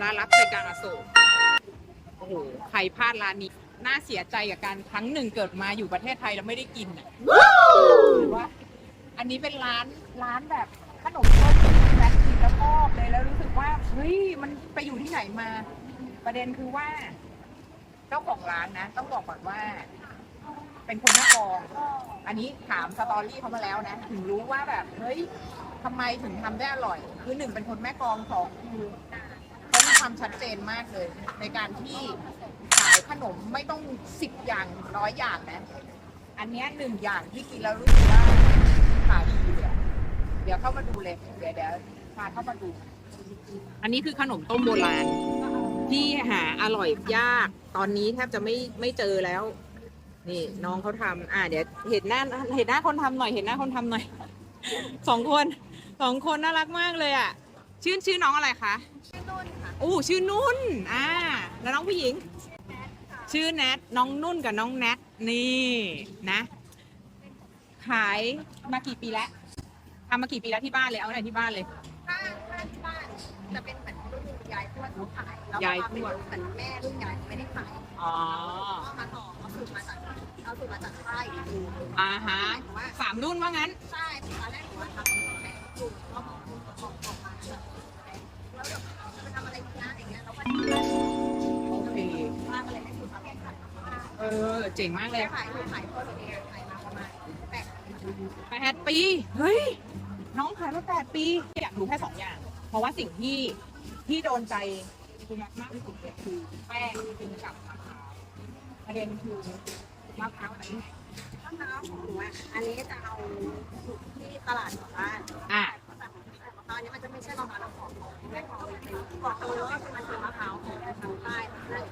ร้านรับใจกลางอโศกโอ้โหใครพลาดร้านนี้ น่าเสียใจกับการครั้งหนึ่งเกิดมาอยู่ประเทศไทยแล้วไม่ได้กินอะหรือว่า อันนี้เป็นร้านร้านแบบขนมต้มแซ่บกินแล้วชอบเลยแล้วรู้สึกว่าเฮ้ยมันไปอยู่ที่ไหนมา ประเด็นคือว่า เจ้าของร้านนะ ต้องบอกก่อนว่า เป็นคนแม่กอง อันนี้ถามสตอรี่เขามาแล้วนะ ถึงรู้ว่าแบบเฮ้ยทำไมถึงทำได้อร่อย คือหนึ่งเป็นคนแม่กองสองคือ ความชัดเจนมากเลย ในการที่ขายขนมไม่ต้องสิบอย่างร้อยอย่างนะ อันเนี้ยหนึ่งอย่างที่กินแล้วรู้สึกว่าขายดีเลยอะเดี๋ยวเข้ามาดูเลย เดี๋ยวเดี๋ยวพาเข้ามาดู อันนี้คือขนมต้มโบราณ ที่หาอร่อยยาก ตอนนี้แทบจะไม่ไม่เจอแล้ว นี่น้องเขาทำอ่าเดี๋ยวเห็นหน้าเห็นหน้าคนทำหน่อย เห็นหน้าคนทำหน่อย สองคนสองคนน่ารักมากเลยอะ ชื่อชื่อน้องอะไรคะ อนุ่นค่ะอู้ชื่อนุ่นอ่าแล้วน้องผู้หญิง ชื่อแนทน้องนุ่นกับน้องแนทนี่นะ ขายมากี่ปีแล้วทำมากี่ปีแล้วที่บ้านเลยเอาไหนที่บ้านเลย ถ้าถ้าที่บ้านจะเป็นเหมือนรุ่นยายทวดเขาขายแล้วยายมาทเป็นวดเหมือนแม่รุ่นยายไม่ได้ขายอ๋อก็มาต่อเอาสูตรมาจากเอาสูตรมาจากค่ายอ่าฮะสามรุ่นว่างั้น ใช่ตอนแรกหนูว่าทำ ออเจ๋งมากเลย ขายขายตัวเองขายมาประมาณแปดแปดปี เฮ้ย น้องขายมาแปดปี อยากรู้แค่สองอย่าง เพราะว่าสิ่งที่ที่โดนใจคุณมากที่สุดเลยคือแป้งที่เป็นกับมะพร้าวประเด็นคือมะพร้าวไหนมะพร้าวของหนูอะอันนี้จะเอาสูตรที่ตลาดของบ้านอะแต่มะพร้าวนี้มันจะไม่ใช่มะพร้าวน้ำหอมของแม่ของเป็นกรอกโตแล้วก็คือมันคือมะพร้าวของทางใต้นั่น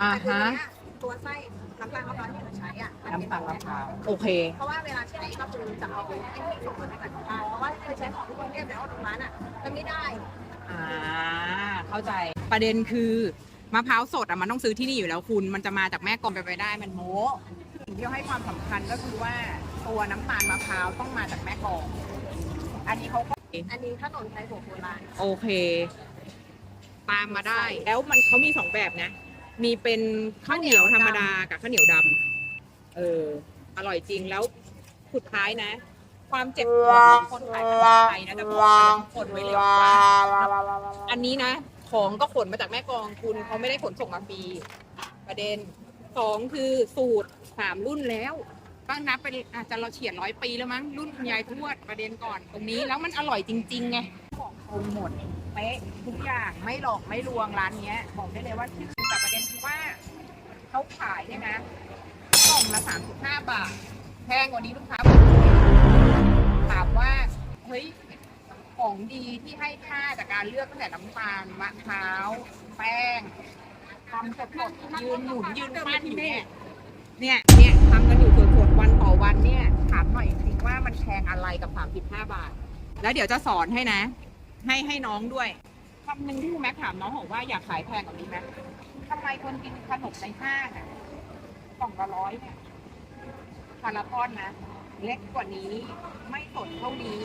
อ่าแต่ฮะทีเนี้ยตัวไส้ น้ำตาลมะพร้าวที่เราใช้อะมันเป็นน้ำตาลมะพร้าวโอเค เพราะว่าเวลาใช้ก็คือจะเอาไอ้ที่ส่งมาจากทางใต้เพราะว่าเคยใช้ของที่กรุงเทพแล้วตรงนั้นอะมันไม่ได้ อ่า เข้าใจ ประเด็นคือมะพร้าวสดอะมันต้องซื้อที่นี่อยู่แล้วคุณ มันจะมาจากแม่กลองไปนไปได้มันโม้สิ่งที่ให้ความสำคัญก็คือว่าตัวน้ำตาลมะพร้าวต้องมาจากแม่กลองอันนี้เขาก็อันนี้ขนมไทยหัวโบราณโอเค ตามมาได้ แล้วมันเขามีสองแบบนะ มีเป็นข้าวเหนียวธรรมดากับข้าวเหนียวดำเออ อร่อยจริงแล้วสุดท้ายนะ ความเจ็บปวดของคนขายขนมไทยนะจะบอกเลยทุกคนไว้เลยว่าอันนี้นะ ของก็ขนมาจากแม่กลองคุณเขาไม่ได้ขนส่งมาฟรีประเด็นสองคือสูตรสามรุ่นแล้วตั้งนับเป็นอาจจะเราเฉียดร้อยปีแล้วมั้งรุ่นคุณยายทวดประเด็นก่อนตรงนี้แล้วมันอร่อยจริงๆไงของตรงหมดเป๊ะทุกอย่างไม่หลอกไม่ลวงร้านเนี้ยบอกได้เลยว่าที่ ว่าเขาขายเนี่ยนะกล่องละสามสิบห้าบาท แพงกว่านี้ลูกค้าถามว่าเฮ้ยของดีที่ให้ค่าจากการเลือกตั้งแต่น้ำตาลมะพร้าวแป้งทำสดๆยืนหมุนยืนปั้นอยู่เนี่ยเนี่ยเนี่ยทำกันอยู่สดๆวันต่อวันเนี่ย ถามหน่อยจริงว่ามันแพงอะไรกับ35บาท แล้วเดี๋ยวจะสอนให้นะ ให้ให้น้องด้วยคำหนึ่งที่คุณแม็กถามน้องบอกว่าอยากขายแพงกว่านี้ไหม ทำไมคนกินขนมในห้างอะกล่องละร้อยเนี่ยพาราพอนนะ เล็กกว่านี้ไม่สดเท่านี้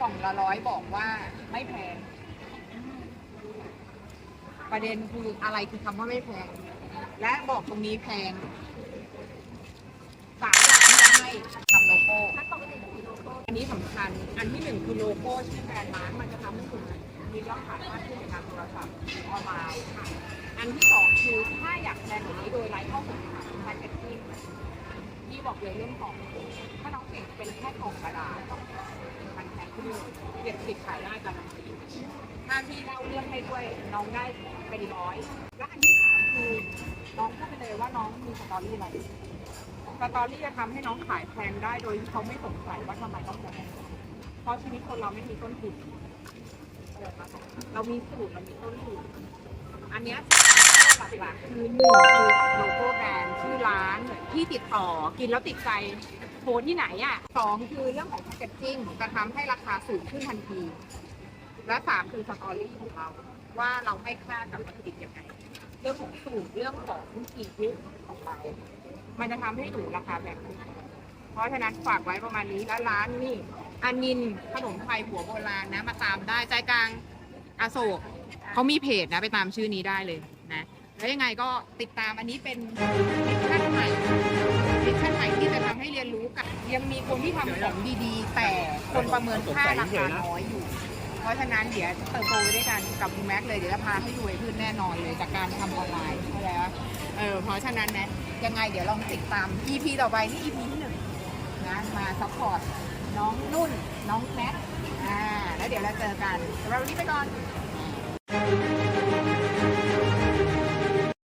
กล่องละร้อยบอกว่าไม่แพง ประเด็นคืออะไรคือคำว่าไม่แพง และบอกตรงนี้แพงสามอย่างที่จะให้ทำโลโก้ถ้าปกติกิโลโก้อันนี้สำคัญ อันที่หนึ่งคือโลโก้ชื่อแบรนด์ร้านมันจะทำให้คุณ มียอดขายมากขึ้นในทางโทรศัพท์ออนไลน์ค่ะ อันที่สองคือถ้าอยากแพงกว่านี้โดยไร้ข้อสงสัยแพคเกจจิ้งที่บอกเลยเรื่องของ ถ้าน้องเก่งเป็นแค่กล่องกระดาษมันแพงขึ้นเลยเก็บติดขายได้การันตีถ้าพี่เล่าเรื่องให้ด้วยน้องได้เป็นร้อยและอันที่สามคือน้องพูดไปเลยว่าน้องมีสตอรี่อะไรสตอรี่จะทำให้น้องขายแพงได้โดยที่เขาไม่สงสัยว่าทำไมต้องแพงเพราะชีวิตคนเราไม่มีต้นทุน เรามีสูตรเรามีต้นทุนอันเนี้ยหลักๆคือหนึ่งคือโลโก้แบรนด์ชื่อร้านที่ติดต่อกินแล้วติดใจโพสที่ไหนอะสองคือเรื่องของแพคเกจจิ้งจะทำให้ราคาสูงขึ้นทันที และสามคือสตอรี่ของเรา ว่าเราให้ค่ากับวัตถุดิบยังไง เรื่องของสูตรเรื่องของกี่ยุคของเรามันจะทำให้หนูราคาแพงขึ้เพราะฉะนั้นฝากไว้ประมาณนี้แล้วร้านนี่ อานินขนมไทยหัวโบราณนะมาตามได้ใจกลางอโศกเขามีเพจนะไปตามชื่อนี้ได้เลยนะแล้วยังไงก็ติดตามอันนี้เป็นมิชชั่นใหม่มิชชั่นใหม่ที่จะทำให้เรียนรู้กับยังมีคนที่ทำของดีๆ แต่คนประเมินค่าราคาน้อยอยู่ เพราะฉะนั้นเดี๋ยวเติบโตไปด้วยกันกับคุณแม็กเลยเดี๋ยวจะพาให้รวยขึ้นแน่นอนเลยจากการทำออนไลน์เข้าใจปะเออเพราะฉะนั้นนะยังไงเดี๋ยวลองติดตาม EP ต่อไปนี่ EP ที่ ซัพพอร์ตน้องนุ่น น้องแม็กอ่าแล้วเดี๋ยวเราเจอกันสำหรับวันนี้ไปก่อน